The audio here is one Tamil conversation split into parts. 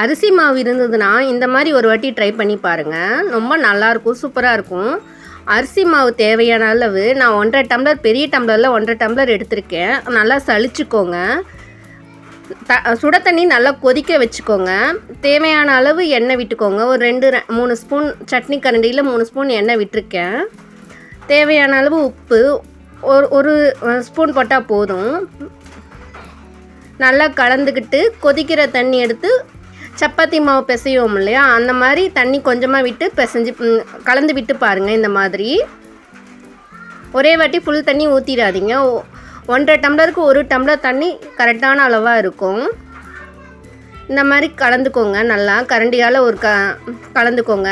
அரிசி மாவு இருந்ததுன்னா இந்த மாதிரி ஒரு வாட்டி ட்ரை பண்ணி பாருங்கள் ரொம்ப நல்லாயிருக்கும் சூப்பராக இருக்கும். அரிசி மாவு தேவையான அளவு நான் ஒன்றரை டம்ளர் பெரிய டம்ளரில் ஒன்றரை டம்ளர் எடுத்திருக்கேன். நல்லா சலிச்சுக்கோங்க த சுட தண்ணி நல்லா கொதிக்க வச்சுக்கோங்க. தேவையான அளவு எண்ணெய் விட்டுக்கோங்க. ஒரு ரெண்டு மூணு ஸ்பூன் சட்னி கரண்டியில் மூணு ஸ்பூன் எண்ணெய் விட்டுருக்கேன். தேவையான அளவு உப்பு ஒரு ஒரு ஸ்பூன் போட்டால் போதும். நல்லா கலந்துக்கிட்டு கொதிக்கிற தண்ணி எடுத்து சப்பாத்தி மாவு பிசைவோம் இல்லையா? அந்த மாதிரி தண்ணி கொஞ்சமாக விட்டு பிசைஞ்சு கலந்து விட்டு பாருங்கள் இந்த மாதிரி. ஒரே வாட்டி ஃபுல் தண்ணி ஊற்றிடாதீங்க ஒ- ஒன்றரை டம்ளருக்கு ஒரு டம்ளர் தண்ணி கரெக்டான அளவாக இருக்கும். இந்த மாதிரி கலந்துக்கோங்க நல்லா. கரண்டியால் ஒரு க கலந்துக்கோங்க.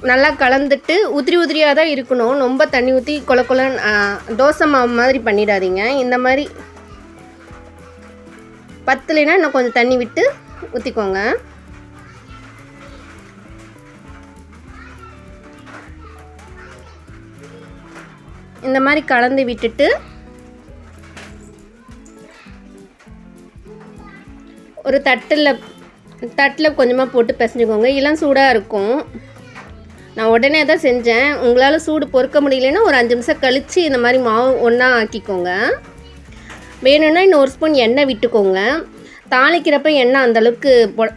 நல்லா கலந்துட்டு உதிரி உதிரியாக தான் இருக்கணும். ரொம்ப தண்ணி ஊற்றி கொல கொலன்னு தோசை மாவு மாதிரி பண்ணிடாதீங்க. இந்த மாதிரி பத்துலைனா இன்னும் கொஞ்சம் தண்ணி விட்டு ஊற்றிக்கோங்க இந்த மாதிரி கலந்து விட்டுட்டு ஒரு தட்டில் தட்டில் கொஞ்சமாக போட்டு பிசைஞ்சுக்கோங்க. இளம் சூடாக இருக்கும். நான் உடனே தான் செஞ்சேன். உங்களால் சூடு பொறுக்க முடியலன்னா ஒரு அஞ்சு நிமிஷம் கழித்து இந்த மாதிரி மாவு ஒன்றா ஆக்கிக்கோங்க. வேணும்னா இன்னும் ஒரு ஸ்பூன் எண்ணெய் விட்டுக்கோங்க. தாளிக்கிறப்ப எண்ணெய் அந்தளவுக்கு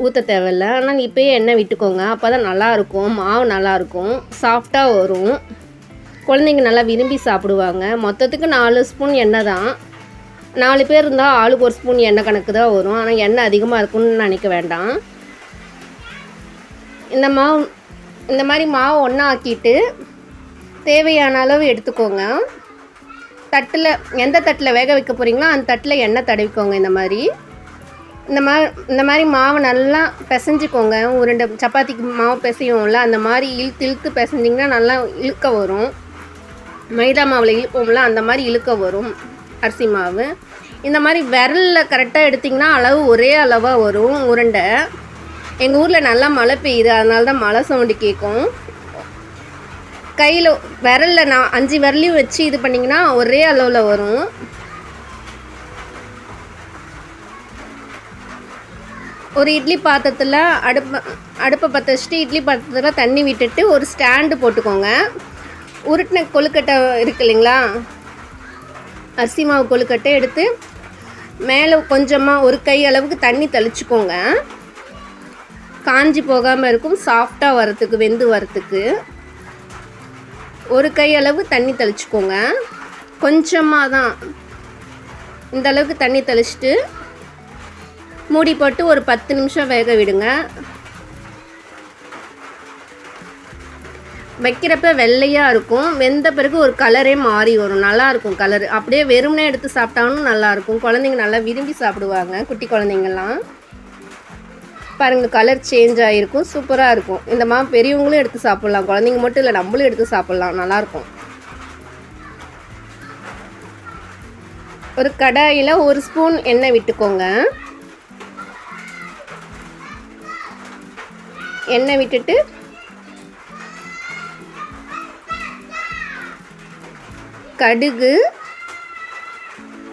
ஊற்ற தேவையில்ல. ஆனால் இப்போயே எண்ணெய் விட்டுக்கோங்க. அப்போ தான் நல்லாயிருக்கும். மாவு நல்லாயிருக்கும். சாஃப்டாக வரும். குழந்தைங்க நல்லா விரும்பி சாப்பிடுவாங்க. மொத்தத்துக்கு நாலு ஸ்பூன் எண்ணெய் தான். நாலு பேர் இருந்தால் ஆளுக்கு ஒரு ஸ்பூன் எண்ணெய் கணக்கு தான் வரும். ஆனால் எண்ணெய் அதிகமாக இருக்கும்னு நினைக்க வேண்டாம். இந்த மாவு இந்த மாதிரி மாவு ஒன்றா ஆக்கிட்டு தேவையான அளவு எடுத்துக்கோங்க. தட்டில் எந்த தட்டில் வேக வைக்க போகிறீங்களோ அந்த தட்டில் எண்ணெய் தடவிக்கோங்க இந்த மாதிரி. இந்த மாதிரி இந்த மாதிரி மாவு நல்லா பிசைஞ்சுக்கோங்க. உருண்டை சப்பாத்திக்கு மாவு பிசையும்ல அந்த மாதிரி இழுத்து இழுத்து பிசைஞ்சிங்கன்னா நல்லா இழுக்க வரும். மைதா மாவில் இழுப்போம்ல அந்த மாதிரி இழுக்க வரும். அரிசி மாவு. இந்த மாதிரி விரலில் கரெக்டாக எடுத்திங்கன்னா அளவு ஒரே அளவாக வரும் உருண்டை. எங்கள் ஊரில் நல்லா மழை பெய்யுது அதனால தான் மழை சவுண்டு கேட்கும் கையில் விரலில் நான் அஞ்சு விரலையும் வச்சு இது பண்ணிங்கன்னா ஒரே அளவில் வரும். ஒரு இட்லி பாத்திரத்தில் அடுப்பை அடுப்பை பற்ற வச்சுட்டு இட்லி பாத்திரத்தில் தண்ணி விட்டுட்டு ஒரு ஸ்டாண்டு போட்டுக்கோங்க. உருட்டின கொழுக்கட்டை இருக்கு இல்லைங்களா? அரிசி மாவு கொழுக்கட்டை எடுத்து மேலே கொஞ்சமாக ஒரு கை அளவுக்கு தண்ணி தெளிச்சுக்கோங்க. காஞ்சி போகாமல் இருக்கும் சாஃப்டாக வரத்துக்கு வெந்து வரத்துக்கு ஒரு கையளவு தண்ணி தெளிச்சுக்கோங்க. கொஞ்சமாக தான் இந்த அளவுக்கு தண்ணி தெளிச்சிட்டு மூடி போட்டு ஒரு பத்து நிமிஷம் வேக விடுங்க. வைக்கிறப்ப வெள்ளையாக இருக்கும். வெந்த பிறகு ஒரு கலரே மாறி வரும். நல்லாயிருக்கும் கலர். அப்படியே வெறுமனே எடுத்து சாப்பிட்டாலும் நல்லாயிருக்கும் குழந்தைங்க நல்லா விரும்பி சாப்பிடுவாங்க. குட்டி குழந்தைங்கள்லாம். பாருங்கள் கலர் சேஞ்ச் ஆகிருக்கும் சூப்பராக இருக்கும். இந்த மாதிரி பெரியவங்களும் எடுத்து சாப்பிட்லாம் குழந்தைங்க மட்டும் இல்லை நம்மளும் எடுத்து சாப்பிட்லாம் நல்லாயிருக்கும் ஒரு கடாயில் ஒரு ஸ்பூன் எண்ணெய் விட்டுக்கோங்க. எண்ணெய் விட்டுட்டு கடுகு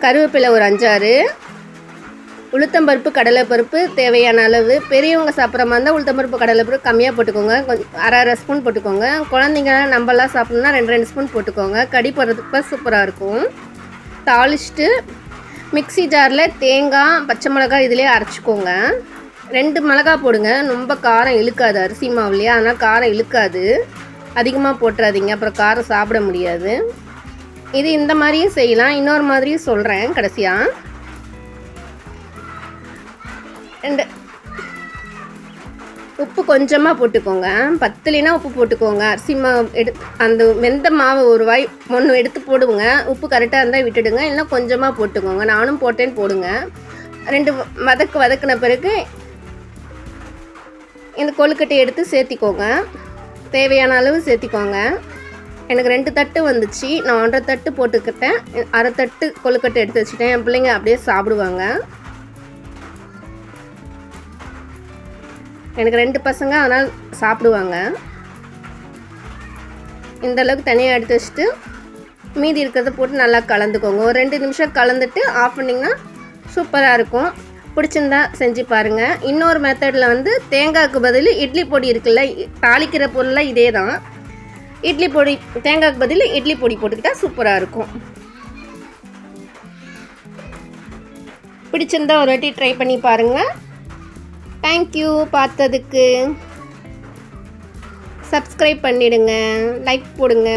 கருவேப்பிலை ஒரு அஞ்சாறு உளுத்தம்பருப்பு கடலைப்பருப்பு தேவையான அளவு. பெரியவங்க சாப்பிட்ற மாதிரி இருந்தால் உளுத்தம்பருப்பு கடலைப்பருப்பு கம்மியாக போட்டுக்கோங்க. கொஞ்சம் அரை அரை ஸ்பூன் போட்டுக்கோங்க. குழந்தைங்க நம்மலாம் சாப்பிட்ணுன்னா ரெண்டு ரெண்டு ஸ்பூன் போட்டுக்கோங்க. கடி போடுறதுக்கு சூப்பராக இருக்கும். தாளிச்சிட்டு மிக்ஸி ஜாரில் தேங்காய் பச்சை மிளகாய் இதிலே அரைச்சிக்கோங்க. ரெண்டு மிளகா போடுங்க. ரொம்ப காரம் இழுக்காது அரிசி மாவுலையே. அதனால் காரம் இழுக்காது. அதிகமாக போட்டுறாதீங்க. அப்புறம் காரம் சாப்பிட முடியாது. இது இந்த மாதிரியும் செய்யலாம். இன்னொரு மாதிரியும் சொல்கிறேன் கடைசியாக ரெண்டு உப்பு கொஞ்சமாக போட்டுக்கோங்க. பத்துலினா உப்பு போட்டுக்கோங்க. அரிசி மாவு எடு அந்த வெந்த மாவு ஒரு வாய் ஒன்று எடுத்து போடுங்க. உப்பு கரெக்டாக இருந்தால் விட்டுடுங்க. இல்லைன்னா கொஞ்சமாக போட்டுக்கோங்க. நானும் போட்டேன்னு போடுங்க. ரெண்டு வதக்கு வதக்கின பிறகு இந்த கொழுக்கட்டையை எடுத்து சேர்த்திக்கோங்க. தேவையான அளவு சேர்த்திக்கோங்க. எனக்கு ரெண்டு தட்டு வந்துச்சு. நான் ஒன்றரை தட்டு போட்டுக்கிட்டேன். அரை தட்டு கொழுக்கட்டை எடுத்து வச்சுட்டேன். என் பிள்ளைங்க அப்படியே சாப்பிடுவாங்க. எனக்கு ரெண்டு பசங்க அதனால் சாப்பிடுவாங்க. இந்த அளவுக்கு தனியாக எடுத்து வச்சுட்டு மீதி இருக்கிறத போட்டு நல்லா கலந்துக்கோங்க. ஒரு ரெண்டு நிமிஷம் கலந்துட்டு ஆஃப் பண்ணிங்கன்னா சூப்பராக இருக்கும். பிடிச்சிருந்தா செஞ்சு பாருங்கள் இன்னொரு மெத்தடில் வந்து தேங்காய்க்கு பதில் இட்லி பொடி இருக்குல்ல இ- தாளிக்கிற பொருள்லாம் இதே தான் இட்லி பொடி தேங்காய்க்கு பதில் இட்லி பொடி போட்டுக்கிட்டா சூப்பராக இருக்கும். பிடிச்சிருந்தா ஒரு வாட்டி ட்ரை பண்ணி பாருங்கள் தேங்க்யூ பார்த்ததுக்கு. சப்ஸ்கிரைப் பண்ணிடுங்க. லைக் போடுங்க.